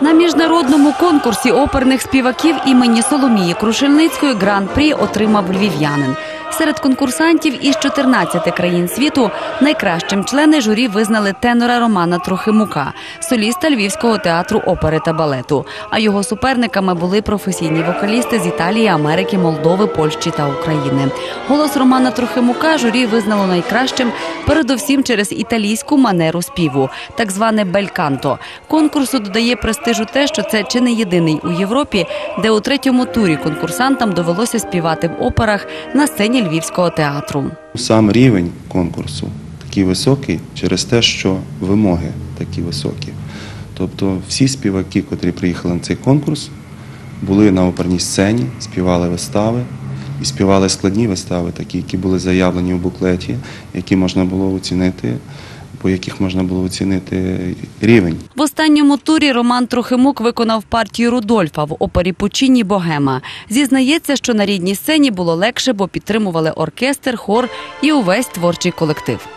На міжнародному конкурсі оперних співаків імені Соломії Крушельницької гран-прі отримав львів'янин. Серед конкурсантів із 14 країн світу найкращим члени журі визнали тенора Романа Трохимука, соліста Львівського театру опери та балету. А його суперниками були професійні вокалісти з Італії, Америки, Молдови, Польщі та України. Голос Романа Трохимука журі визнало найкращим, передовсім через італійську манеру співу, так зване бельканто. Конкурсу додає престижу те, що це чи не єдиний у Європі, де у третьому турі конкурсантам довелося співати в операх на сцені Львівського театру. Сам рівень конкурсу такий високий через те, що вимоги такі високі. Тобто всі співаки, котрі приїхали на цей конкурс, були на оперній сцені, співали вистави і співали складні вистави, такі, які були заявлені в буклеті, які можна було оцінити, по яких можна було оцінити рівень. В останньому турі Роман Трохимук виконав партію Рудольфа в опері Пучіні Богема. Зізнається, що на рідній сцені було легше, бо підтримували оркестр, хор і увесь творчий колектив.